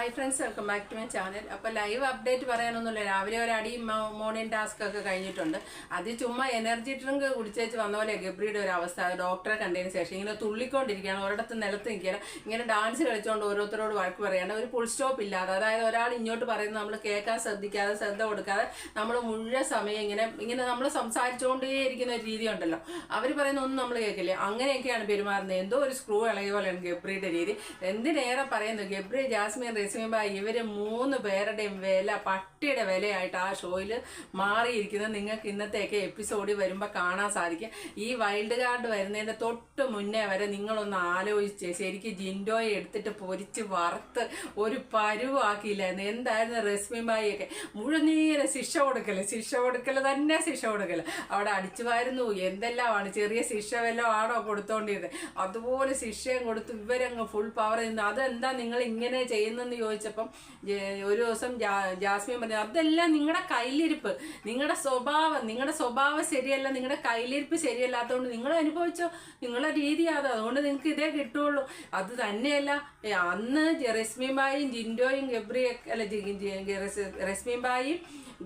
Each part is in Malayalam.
Hi friends welcome back to my channel അപ്പോൾ ലൈവ് അപ്ഡേറ്റ് പറയാനൊന്നുമില്ല. രാവിലെ ഒരു അടി മോർണിംഗ് ടാസ്ക് ഒക്കെ കഴിഞ്ഞിട്ടുണ്ട്. അത് ചുമ്മാ എനർജി ഡ്രിങ്ക് കുടിച്ചേച്ച് വന്ന പോലെ ഗബ്രിയുടെ ഒരു അവസ്ഥ. ഡോക്ടറെ കണ്ടതിന് ശേഷം ഇങ്ങനെ തുള്ളിക്കൊണ്ടിരിക്കുകയാണ്. ഒരിടത്ത് നിലത്ത് നിൽക്കുകയാണ് ഇങ്ങനെ ഡാൻസ് കളിച്ചുകൊണ്ട് ഓരോരുത്തരോട് വഴക്ക് പറയുകയാണ് ഒരു ഫുൾ സ്റ്റോപ്പ് ഇല്ലാതെ. അതായത് ഒരാൾ ഇങ്ങോട്ട് പറയുന്നത് നമ്മൾ കേൾക്കാൻ ശ്രദ്ധിക്കാതെ ശ്രദ്ധ കൊടുക്കാതെ നമ്മൾ മുഴുവൻ സമയം ഇങ്ങനെ ഇങ്ങനെ നമ്മൾ സംസാരിച്ചുകൊണ്ടേ ഇരിക്കുന്ന ഒരു രീതി ഉണ്ടല്ലോ. അവർ പറയുന്ന ഒന്നും നമ്മൾ കേൾക്കില്ല. അങ്ങനെയൊക്കെയാണ് പെരുമാറുന്നത്. എന്തോ ഒരു സ്ക്രൂ ഇളകിയ പോലെയാണ് ഗബ്രിയുടെ രീതി. എന്തിനേറെ പറയുന്നു? ഗബ്രി ജാസ്മിൻ റെസ്മിൻ ഇവർ മൂന്ന് പേരുടെയും വില പട്ടിയുടെ വിലയായിട്ട് ആ ഷോയിൽ മാറിയിരിക്കുന്നത് നിങ്ങൾക്ക് ഇന്നത്തെയൊക്കെ എപ്പിസോഡിൽ വരുമ്പോൾ കാണാൻ സാധിക്കും. ഈ വൈൽഡ് കാർഡ് വരുന്നതിന്റെ തൊട്ട് മുന്നേ വരെ നിങ്ങളൊന്ന് ആലോചിച്ച് ശരിക്കും ജിൻഡോയെ എടുത്തിട്ട് പൊരിച്ച് വറുത്ത് ഒരു പരുവാക്കിയില്ലായിരുന്നു എന്തായിരുന്നു റസ്മിബായിയൊക്കെ മുഴുനീരെ ശിക്ഷ കൊടുക്കൽ ശിക്ഷ കൊടുക്കൽ തന്നെ ശിക്ഷ കൊടുക്കൽ അവിടെ അടിച്ചു വാരുന്നു. എന്തെല്ലാമാണ്? ചെറിയ ശിക്ഷ വല്ലതും ആണോ കൊടുത്തോണ്ടിരുന്നത്? അതുപോലെ ശിക്ഷയും കൊടുത്ത് ഇവരങ്ങ് ഫുൾ പവർ ചെയ്യുന്നു. അതെന്താ നിങ്ങൾ ഇങ്ങനെ ചെയ്യുന്നെന്ന് ചോദിച്ചപ്പം ഒരു ദിവസം ജാസ്മിൻ പറഞ്ഞു അതെല്ലാം നിങ്ങളുടെ കയ്യിലിരിപ്പ്. നിങ്ങളുടെ സ്വഭാവം നിങ്ങളുടെ സ്വഭാവം ശരിയല്ല നിങ്ങളുടെ കയ്യിലിരിപ്പ് ശരിയല്ലാത്തതുകൊണ്ട് നിങ്ങൾ അനുഭവിച്ചോ? നിങ്ങളുടെ രീതി അത് അതുകൊണ്ട് നിങ്ങൾക്ക് ഇതേ കിട്ടുള്ളൂ. അത് തന്നെയല്ല അന്ന് റസ്മിൻബായും ജിൻഡോയും ഗബ്രിയൊക്കെ അല്ല ജി- ജി- റസ്- റസ്മിൻബായും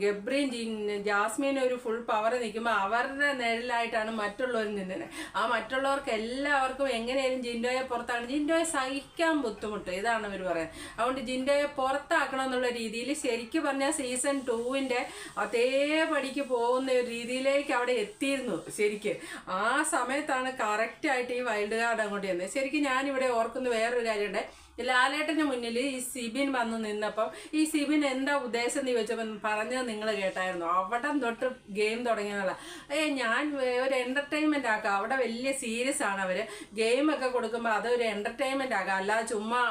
ഗബ്രിയും ജാസ്മിനും ഒരു ഫുൾ പവർ നിൽക്കുമ്പോൾ അവരുടെ നിഴലായിട്ടാണ് മറ്റുള്ളവർ നിന്നത്. ആ മറ്റുള്ളവർക്ക് എല്ലാവർക്കും എങ്ങനെയാലും ജിൻഡോയെ പുറത്താക്കണം. ജിൻഡോയെ സഹിക്കാൻ ബുദ്ധിമുട്ട്. ഇതാണ് അവർ പറയുന്നത്. അതുകൊണ്ട് ജിൻഡോയെ പുറത്താക്കണം എന്നുള്ള രീതിയിൽ ശരിക്കും പറഞ്ഞാൽ സീസൺ ടൂവിന്റെ അതേപടിക്ക് പോകുന്ന ഒരു രീതിയിലേക്ക് അവിടെ എത്തിയിരുന്നു ശരിക്ക്. ആ സമയത്താണ് കറക്റ്റായിട്ട് ഈ വൈൽഡ് കാർഡ് അങ്ങോട്ട് ചെന്നത്. ശരിക്കും ഞാനിവിടെ ഓർക്കുന്ന വേറൊരു കാര്യമുണ്ട്. ലാലേട്ടന്റെ മുന്നിൽ ഈ സിബിൻ വന്ന് നിന്നപ്പം ഈ സിബിൻ എന്താ ഉദ്ദേശം എന്ന് ചോദിച്ചപ്പോൾ പറഞ്ഞത് നിങ്ങൾ കേട്ടായിരുന്നു. അവിടെ തൊട്ട് ഗെയിം തുടങ്ങിയെന്നുള്ള ഏ ഞാൻ ഒരു എന്റർടൈൻമെന്റ് ആക്കാം. അവിടെ വലിയ സീരിയസ് ആണ് അവർ ഗെയിമൊക്കെ കൊടുക്കുമ്പോൾ അതൊരു എന്റർടൈൻമെന്റ് ആക്കാം. അല്ലാതെ ചുമ്മാ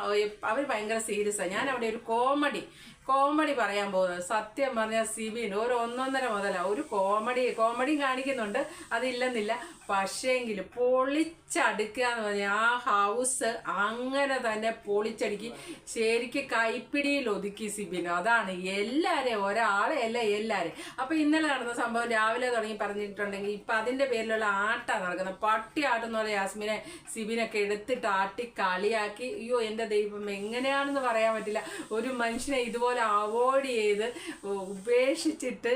അവർ ഭയങ്കര സീരിയസ് ആണ് ഞാൻ അവിടെ ഒരു കോമഡി കോമഡി പറയാൻ പോകുന്നത്. സത്യം പറഞ്ഞാൽ സിബിൻ ഒരു ഒന്നൊന്നര മുതലാണ് ഒരു കോമഡി കോമഡിയും കാണിക്കുന്നുണ്ട്. അതില്ലെന്നില്ല. പക്ഷേങ്കിൽ പൊളിച്ചടുക്കുക എന്ന് പറഞ്ഞാൽ ആ ഹൗസ് അങ്ങനെ തന്നെ പൊളിച്ചടുക്കി. ശരിക്ക് കൈപ്പിടിയിൽ ഒതുക്കി സിബിനു. അതാണ് എല്ലാവരെയും ഒരാളെ അല്ല എല്ലാവരും അപ്പം ഇന്നലെ നടന്ന സംഭവം രാവിലെ തുടങ്ങി പറഞ്ഞിട്ടുണ്ടെങ്കിൽ ഇപ്പം അതിന്റെ പേരിലുള്ള ആട്ടാണ് നടക്കുന്നത്. പട്ടി ആട്ടെന്ന് പറഞ്ഞ യാസ്മിനെ സിബിനൊക്കെ എടുത്തിട്ട് ആട്ടി കളിയാക്കി. അയ്യോ എന്റെ ദൈവം എങ്ങനെയാണെന്ന് പറയാൻ പറ്റില്ല. ഒരു മനുഷ്യനെ ഇതുപോലെ അവോയ്ഡ് ചെയ്ത് ഉപേക്ഷിച്ചിട്ട്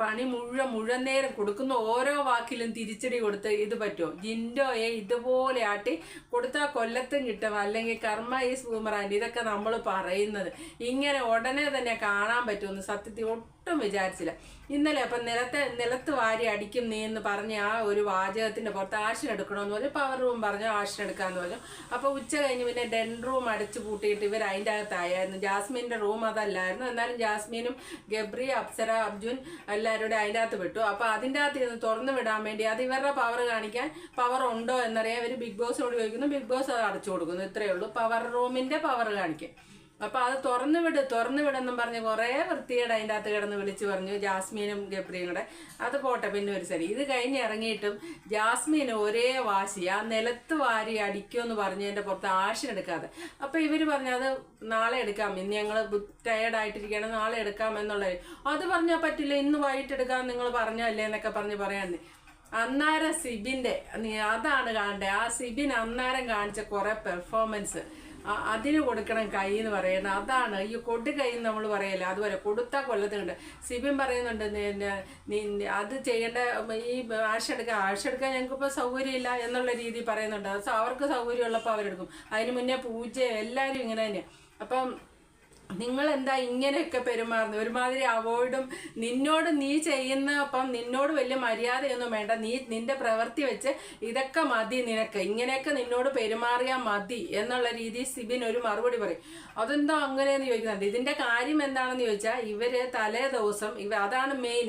പണി മുഴുവൻ മുഴുവൻ നേരം കൊടുക്കുന്ന ഓരോ വാക്കിലും തിരിച്ചടി കൊടുത്ത് ഇത് പറ്റുമോ? ജിൻഡോയെ ഇതുപോലെ ആട്ടി കൊടുത്താൽ കൊല്ലത്തും കിട്ടും. അല്ലെങ്കിൽ കർമ്മ ഈസ് ബൂമറാൻഡ്. ഇതൊക്കെ നമ്മൾ പറയുന്നത്. ഇങ്ങനെ ഉടനെ തന്നെ കാണാൻ പറ്റുമെന്ന് സത്യത്തിൽ ഒട്ടും വിചാരിച്ചില്ല. ഇന്നലെ അപ്പം നിലത്തെ നിലത്ത് വാരി അടിക്കും നീ എന്ന് പറഞ്ഞ ആ ഒരു വാചകത്തിന്റെ പുറത്ത് ആഷൻ എടുക്കണമെന്ന് പറഞ്ഞു. പവർ റൂം പറഞ്ഞു ആഷൻ എടുക്കാന്ന് പറഞ്ഞു. അപ്പോൾ ഉച്ച കഴിഞ്ഞ് പിന്നെ ഡെൻ റൂം അടച്ചു പൂട്ടിയിട്ട് ഇവർ അതിന്റെ അകത്തായിരുന്നു. ജാസ്മിന്റെ റൂം അതല്ലായിരുന്നു. എന്നാലും ജാസ്മിനും ഗബ്രി അപ്സര അർജുൻ എല്ലാവരും കൂടെ അതിന്റെ അകത്ത് വിട്ടു അപ്പോൾ അതിന്റെ അകത്ത് ഇരുന്ന് തുറന്നു വിടാൻ വേണ്ടി അത് ഇവരുടെ പവർ കാണിക്കാൻ പവർ ഉണ്ടോ എന്നറിയാൻ ഇവർ ബിഗ് ബോസിനോട് ചോദിക്കുന്നു. ബിഗ് ബോസ് അത് അടച്ചു കൊടുക്കുന്നു. ഇത്രയേ ഉള്ളൂ. പവർ റൂമിന്റെ പവർ കാണിക്കും അപ്പൊ അത് തുറന്നു വിട് തുറന്നു വിടെന്നും പറഞ്ഞ് കുറേ വൃത്തിയേട് അതിന്റെ അകത്ത് കിടന്ന് വിളിച്ചു പറഞ്ഞു ജാസ്മീനും ഗബ്രിയും കൂടെ. അത് പോട്ടെ പിന്നെ ഒരു സരി. ഇത് കഴിഞ്ഞ് ഇറങ്ങിയിട്ടും ജാസ്മീൻ ഒരേ വാശി ആ നിലത്ത് വാരി അടിക്കുമെന്ന് പറഞ്ഞതിന്റെ പുറത്ത് ആഷൻ എടുക്കാതെ. അപ്പൊ ഇവർ പറഞ്ഞു അത് നാളെ എടുക്കാം. ഇന്ന് ഞങ്ങൾ ടയേർഡ് ആയിട്ടിരിക്കുകയാണ്. നാളെ എടുക്കാം എന്നുള്ളത് അത് പറഞ്ഞാൽ പറ്റില്ല. ഇന്ന് വൈകിട്ട് എടുക്കാം നിങ്ങൾ പറഞ്ഞല്ലേ എന്നൊക്കെ പറഞ്ഞ് പറയാണ്ട്. അന്നാരം സിബിന്റെ അതാണ് കാണണ്ടേ? ആ സിബിൻ അന്നാരം കാണിച്ച കുറെ പെർഫോമൻസ് അതിന് കൊടുക്കണം കൈ എന്ന് പറയുന്നത്. അതാണ്. ഈ കൊടു കൈ എന്ന് നമ്മൾ പറയല്ല? അതുപോലെ കൊടുത്താൽ കൊല്ലത്തുണ്ട് സിബിൻ പറയുന്നുണ്ട് അത് ചെയ്യേണ്ട ഈ ആഴ്ച എടുക്കുക ആഴ്ച എടുക്കാൻ ഞങ്ങൾക്കിപ്പോൾ സൗകര്യമില്ല എന്നുള്ള രീതി പറയുന്നുണ്ട്. അത് അവർക്ക് സൗകര്യമുള്ളപ്പോൾ അവരെടുക്കും. അതിന് മുന്നേ പൂജ എല്ലാവരും ഇങ്ങനെ തന്നെയാണ് അപ്പം നിങ്ങൾ എന്താ ഇങ്ങനെയൊക്കെ പെരുമാറുന്നത്? ഒരുമാതിരി അവോയ്ഡും നിന്നോട് നീ ചെയ്യുന്ന അപ്പം നിന്നോട് വലിയ മര്യാദയൊന്നും വേണ്ട. നീ നിന്റെ പ്രവൃത്തി വെച്ച് ഇതൊക്കെ മതി നിനക്ക്. ഇങ്ങനെയൊക്കെ നിന്നോട് പെരുമാറിയാൽ മതി എന്നുള്ള രീതി സിബിൻ ഒരു മറുപടി പറയും. അതെന്താ അങ്ങനെയെന്ന് ചോദിക്കുന്നുണ്ട് ഇതിന്റെ കാര്യം എന്താണെന്ന് ചോദിച്ചാൽ ഇവർ തലേ ദിവസം ഇവ അതാണ് മെയിൻ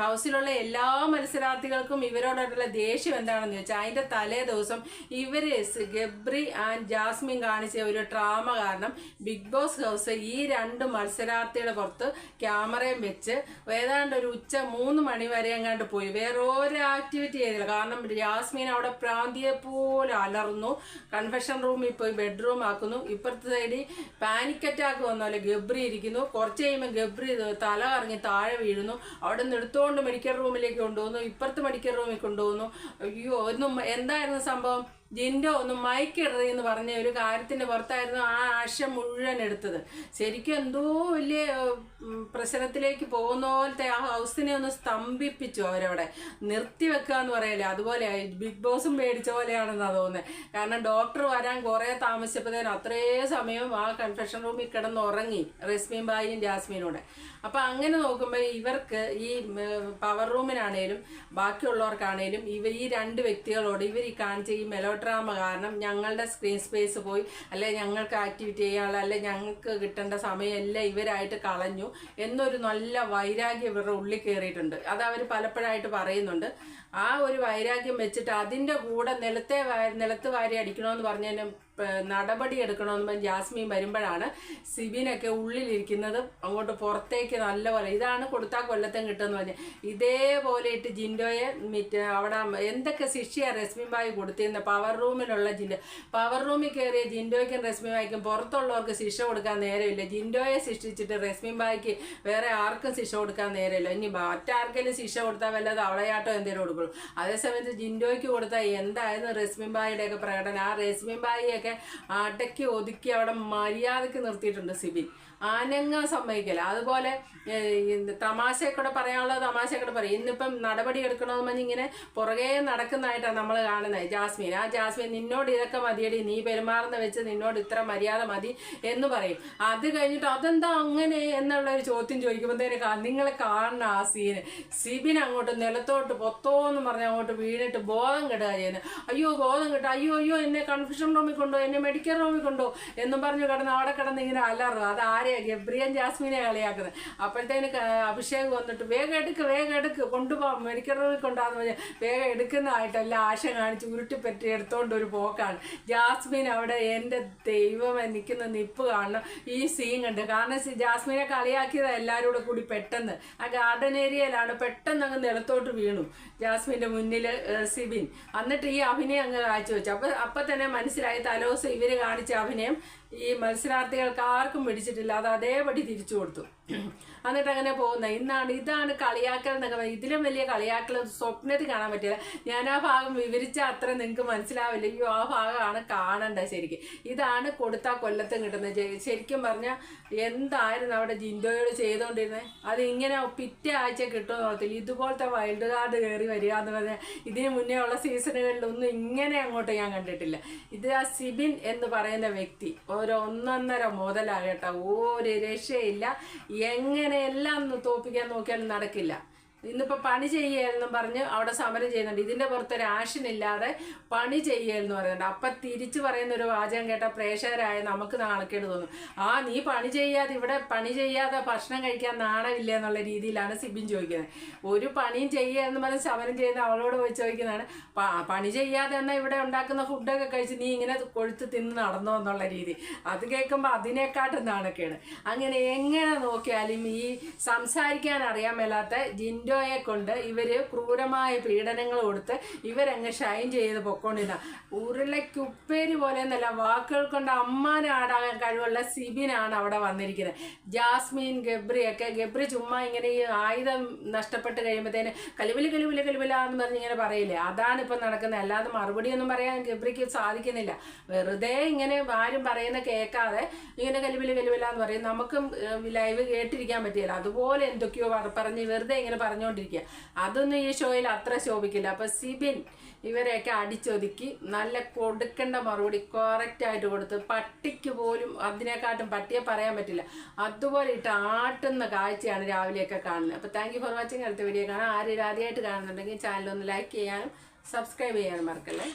ഹൗസിലുള്ള എല്ലാ മത്സരാർത്ഥികൾക്കും ഇവരോടുള്ള ദേഷ്യം എന്താണെന്ന് ചോദിച്ചാൽ അതിന്റെ തലേ ദിവസം ഇവർ ഗബ്രി ആൻഡ് ജാസ്മിൻ കാണിച്ച ഒരു ട്രാമ കാരണം ബിഗ് ബോസ് ഹൗസ് ഈ രണ്ട് മത്സരാർത്ഥിയുടെ പുറത്ത് ക്യാമറയും വെച്ച് ഏതാണ്ട് ഒരു ഉച്ച മൂന്ന് മണി വരെ എങ്ങാണ്ട് പോയി. വേറെ ഒരു ആക്ടിവിറ്റി ചെയ്തില്ല. കാരണം യാസ്മീൻ അവിടെ പ്രാന്തിയെ പോലെ അലർന്നു കൺഫെഷൻ റൂമിൽ പോയി ബെഡ്റൂം ആക്കുന്നു. ഇപ്പുറത്തെ സൈഡിൽ പാനിക് അറ്റാക്ക് വന്ന പോലെ ഗബ്രി ഇരിക്കുന്നു. കുറച്ച് കഴിയുമ്പോൾ ഗബ്രി തല കറങ്ങി താഴെ വീഴുന്നു. അവിടെ നിന്ന് എടുത്തുകൊണ്ട് മെഡിക്കൽ റൂമിലേക്ക് കൊണ്ടുപോകുന്നു ഇപ്പുറത്ത് മെഡിക്കൽ റൂമിൽ കൊണ്ടുപോകുന്നു അയ്യോ ഒന്നും എന്തായിരുന്നു സംഭവം? ജിൻഡോ ഒന്ന് മയക്കിടറി എന്ന് പറഞ്ഞ ഒരു കാര്യത്തിന്റെ പുറത്തായിരുന്നു ആ ആശ മുഴുവൻ എടുത്തത്. ശരിക്കും എന്തോ വലിയ പ്രശ്നത്തിലേക്ക് പോകുന്ന പോലത്തെ ആ ഹൗസിനെ ഒന്ന് സ്തംഭിപ്പിച്ചു അവരവിടെ. നിർത്തിവെക്കുക എന്ന് പറയല്ലേ? അതുപോലെ ബിഗ് ബോസും പേടിച്ച പോലെയാണെന്നാണ് തോന്നുന്നത് കാരണം ഡോക്ടർ വരാൻ കുറേ താമസിച്ചപ്പോഴത്തേനും അത്രേ സമയം ആ കൺഫെഷൻ റൂമിൽ കിടന്ന് ഉറങ്ങി റസ്മീൻ ബായിയും ജാസ്മീനൂടെ. അപ്പൊ അങ്ങനെ നോക്കുമ്പോൾ ഇവർക്ക് ഈ പവർ റൂമിനാണേലും ബാക്കിയുള്ളവർക്കാണേലും ഇവ ഈ രണ്ട് വ്യക്തികളോട് ഇവർ ഈ കാണിച്ച ഈ മെലോഡ്രാമ കാരണം ഞങ്ങളുടെ സ്ക്രീൻ സ്പേസ് പോയി. അല്ലെ ഞങ്ങൾക്ക് ആക്ടിവിറ്റി ചെയ്യാനുള്ള അല്ലെ ഞങ്ങൾക്ക് കിട്ടേണ്ട സമയമെല്ലാം ഇവരായിട്ട് കളഞ്ഞു. എന്നൊരു നല്ല വൈരാഗ്യം ഇവരുടെ ഉള്ളിൽ കയറിയിട്ടുണ്ട് അത് അവർ പലപ്പോഴായിട്ട് പറയുന്നുണ്ട്. ആ ഒരു വൈരാഗ്യം വെച്ചിട്ട് അതിന്റെ കൂടെ നിലത്തെ നിലത്ത് വാരി അടിക്കണമെന്ന് പറഞ്ഞതിന് നടപടി എടുക്കണമെന്ന് ജാസ്മിൻ വരുമ്പോഴാണ് സിബിനൊക്കെ ഉള്ളിലിരിക്കുന്നത്. അങ്ങോട്ട് പുറത്തേക്ക് നല്ലപോലെ ഇതാണ് കൊടുത്താൽ കൊല്ലത്തും കിട്ടുമെന്ന് പറഞ്ഞ്. ഇതേപോലെ ഇട്ട് ജിൻഡോയെ മിറ്റ് അവിടെ എന്തൊക്കെ ശിക്ഷയാണ് രശ്മി ബായി കൊടുത്തിരുന്നത് പവർ റൂമിലുള്ള ജിൻഡോ. പവർ റൂമിൽ കയറിയ ജിൻഡോയ്ക്കും രശ്മി ബായിക്കും പുറത്തുള്ളവർക്ക് ശിക്ഷ കൊടുക്കാൻ നേരമില്ല. ജിൻഡോയെ ശിക്ഷിച്ചിട്ട് രശ്മി ബായിക്ക് വേറെ ആർക്കും ശിക്ഷ കൊടുക്കാൻ നേരമില്ല. ഇനി മറ്റാർക്കെങ്കിലും ശിക്ഷ കൊടുത്താൽ വല്ലത് അവളയാട്ടോ എന്തെങ്കിലും കൊടുക്കുള്ളൂ. അതേസമയത്ത് ജിൻഡോയ്ക്ക് കൊടുത്താൽ എന്തായിരുന്നു രശ്മിബായിയുടെയൊക്കെ ബായിയുടെ പ്രകടനം? ആ റസ്മിൻ അടക്കി ഒതുക്കി അവിടെ മര്യാദയ്ക്ക് നിർത്തിയിട്ടുണ്ട് സിബിൻ. ആനങ്ങാൻ സമ്മതിക്കില്ല. അതുപോലെ തമാശയൊക്കെ പറയാനുള്ള തമാശയൊക്കെ പറയും. ഇന്നിപ്പം നടപടി എടുക്കണമെന്ന് പറഞ്ഞ് ഇങ്ങനെ പുറകെ നടക്കുന്നതായിട്ടാണ് നമ്മൾ കാണുന്നത്. ജാസ്മിൻ ആ ജാസ്മിൻ നിന്നോട് ഇതൊക്കെ മതിയടി. നീ പെരുമാറുന്ന വെച്ച് നിന്നോട് ഇത്ര മര്യാദ മതി എന്ന് പറയും. അത് കഴിഞ്ഞിട്ട് അതെന്താ അങ്ങനെ എന്നുള്ള ഒരു ചോദ്യം ചോദിക്കുമ്പോഴത്തേക്ക് നിങ്ങൾ കാണുന്ന ആ സീന്. സിബിൻ അങ്ങോട്ട് നിലത്തോട്ട് പൊത്തോ എന്ന് പറഞ്ഞ് അങ്ങോട്ട് വീണിട്ട് ബോധം കിട്ടുക ചെയ്യുന്നത് അയ്യോ ബോധം കിട്ടുക അയ്യോ അയ്യോ എന്നെ കൺഫ്യൂഷൻ റൂമിൽ കൊണ്ടോ എന്നെ മെഡിക്കൽ റൂമിൽ കൊണ്ടോ എന്നും പറഞ്ഞു കിടന്ന് അവിടെ കിടന്ന് ഇങ്ങനെ അലറുക. അത് ആരെയാ ഗബ്രിയൻ ജാസ്മിനെ കളിയാക്കുന്നത്. അപ്പോഴത്തേന് അഭിഷേക് വന്നിട്ട് വേഗം എടുക്ക് വേഗം എടുക്ക് കൊണ്ടുപോകാം മെഡിക്കറിൽ കൊണ്ടാന്ന് വേഗം വേഗം എടുക്കുന്നതായിട്ടല്ല ആശ കാണിച്ച് ഉരുട്ടിപ്പറ്റി എടുത്തോണ്ട് ഒരു പോക്കാണ്. ജാസ്മിൻ അവിടെ എന്റെ ദൈവം നിൽക്കുന്ന നിപ്പ് കാണണം. ഈ സീൻ കണ്ട്. കാരണം ജാസ്മിനെ കളിയാക്കിയത് എല്ലാവരും കൂടെ കൂടി പെട്ടെന്ന്. ആ ഗാർഡൻ ഏരിയയിലാണ് പെട്ടെന്ന് അങ്ങ് നിലത്തോട്ട് വീണു ജാസ്മിന്റെ മുന്നിൽ സിബിൻ. എന്നിട്ട് ഈ അഭിനയം അങ്ങ് കാഴ്ചവെച്ചു. അപ്പോൾ അപ്പം തന്നെ മനസ്സിലായി തലോസ് ഇവർ കാണിച്ച അഭിനയം ഈ മത്സരാർത്ഥികൾക്ക് ആർക്കും പിടിച്ചിട്ടില്ല. അത് അതേപടി തിരിച്ചു കൊടുത്തു. എന്നിട്ട് അങ്ങനെ പോകുന്ന ഇന്നാണ് ഇതാണ് കളിയാക്കൽ എന്നൊക്കെ പറയുന്നത്. ഇതിലും വലിയ കളിയാക്കൽ സ്വപ്നത്തിൽ കാണാൻ പറ്റില്ല. ഞാൻ ആ ഭാഗം വിവരിച്ചാൽ അത്ര നിങ്ങൾക്ക് മനസ്സിലാവില്ല. അയ്യോ ആ ഭാഗമാണ് കാണേണ്ടത് ശരിക്കും. ഇതാണ് കൊടുത്താൽ കൊല്ലത്തും കിട്ടുന്നത്. ശരി- ശരിക്കും പറഞ്ഞാൽ എന്തായിരുന്നു അവിടെ ജിൻഡോയോട് ചെയ്തുകൊണ്ടിരുന്നത് അത് ഇങ്ങനെ പിറ്റേ ആഴ്ച കിട്ടുമെന്ന് ഓർത്തില്ല. ഇതുപോലത്തെ വൈൽഡ് കാർഡ് കയറി വരിക എന്ന് പറഞ്ഞാൽ ഇതിന് മുന്നേ ഉള്ള സീസണുകളിലൊന്നും ഇങ്ങനെ അങ്ങോട്ട് ഞാൻ കണ്ടിട്ടില്ല. ഇത് ആ സിബിൻ എന്ന് പറയുന്ന വ്യക്തി. ഓരോ ഒന്നൊന്നര മുതലാകട്ടെ. ഒരു രക്ഷയില്ല. എങ്ങനെയെല്ലാം തോപ്പിക്കാൻ നോക്കിയാലും നടക്കില്ല. ഇന്നിപ്പോൾ പണി ചെയ്യുകയെന്നും പറഞ്ഞ് അവിടെ സമരം ചെയ്യുന്നുണ്ട്. ഇതിന്റെ പുറത്തൊരു ആഷൻ ഇല്ലാതെ പണി ചെയ്യുകയെന്ന് പറയുന്നുണ്ട്. അപ്പം തിരിച്ചു പറയുന്ന ഒരു വാചകം കേട്ട പ്രേക്ഷകരായ നമുക്ക് നാണക്കേട് തോന്നും. ആ നീ പണി ചെയ്യാതെ ഇവിടെ പണി ചെയ്യാതെ ഭക്ഷണം കഴിക്കാൻ നാണമില്ല എന്നുള്ള രീതിയിലാണ് സിബിൻ ചോദിക്കുന്നത്. ഒരു പണിയും ചെയ്യുക എന്ന് പറഞ്ഞ് സമരം ചെയ്യുന്ന അവളോട് പോയി ചോദിക്കുന്നതാണ്. പണി ചെയ്യാതെ എന്നാൽ ഇവിടെ ഉണ്ടാക്കുന്ന ഫുഡൊക്കെ കഴിച്ച് നീ ഇങ്ങനെ കൊഴുത്ത് തിന്ന് നടന്നോ എന്നുള്ള രീതി. അത് കേൾക്കുമ്പോൾ അതിനെക്കാട്ടും നാണക്കേട്. അങ്ങനെ എങ്ങനെ നോക്കിയാലും ഈ സംസാരിക്കാൻ അറിയാൻ മേലാത്ത ജിൻഡോയെ കൊണ്ട് ഇവർ ക്രൂരമായ പീഡനങ്ങൾ കൊടുത്ത് ഇവരങ്ങ് ഷൈൻ ചെയ്ത് പൊക്കോണ്ടിരുന്ന. ഉരുളയ്ക്കുപ്പേരി പോലെ എന്നല്ല വാക്കുകൾ കൊണ്ട് അമ്മാനാടാകാൻ കഴിവുള്ള സിബിനാണ് അവിടെ വന്നിരിക്കുന്നത്. ജാസ്മിൻ ഗബ്രി ഒക്കെ ഗബ്രി ചുമ്മാ ഇങ്ങനെ ഈ ആയുധം നഷ്ടപ്പെട്ട് കഴിയുമ്പോഴത്തേന് കലിവിൽ കലിവിൽ കലിവില എന്ന് പറഞ്ഞ് ഇങ്ങനെ പറയില്ലേ? അതാണ് ഇപ്പം നടക്കുന്നത്. അല്ലാതെ മറുപടി ഒന്നും പറയാൻ ഗബ്രിക്ക് സാധിക്കുന്നില്ല. വെറുതെ ഇങ്ങനെ ആരും പറയുന്ന കേൾക്കാതെ ഇങ്ങനെ കലിവിൽ കലിവില എന്ന് പറയും. നമുക്കും ലൈവ് കേട്ടിരിക്കാൻ പറ്റിയില്ല അതുപോലെ എന്തൊക്കെയോ പറ- പറഞ്ഞ് വെറുതെ ഇങ്ങനെ പറഞ്ഞുകൊണ്ടിരിക്കുക അതൊന്നും ഈ ഷോയിൽ അത്ര ശോഭിക്കില്ല. അപ്പൊ സിബിൻ ഇവരെയൊക്കെ അടിച്ചൊതുക്കി നല്ല കൊടുക്കേണ്ട മറുപടി ആയിട്ട് കൊടുത്ത് പട്ടിക്ക് പോലും അതിനെക്കാട്ടും പട്ടിയെ പറയാൻ പറ്റില്ല. അതുപോലെ ഇട്ട് ആട്ടുന്ന കാഴ്ചയാണ് രാവിലെയൊക്കെ കാണുന്നത്. അപ്പോൾ താങ്ക് ഫോർ വാച്ചിങ് അടുത്ത വീഡിയോ കാണാം. ആരും ആദ്യമായിട്ട് കാണുന്നുണ്ടെങ്കിൽ ചാനൽ ഒന്ന് ലൈക്ക് ചെയ്യാനും സബ്സ്ക്രൈബ് ചെയ്യാനും മറക്കല്ലേ?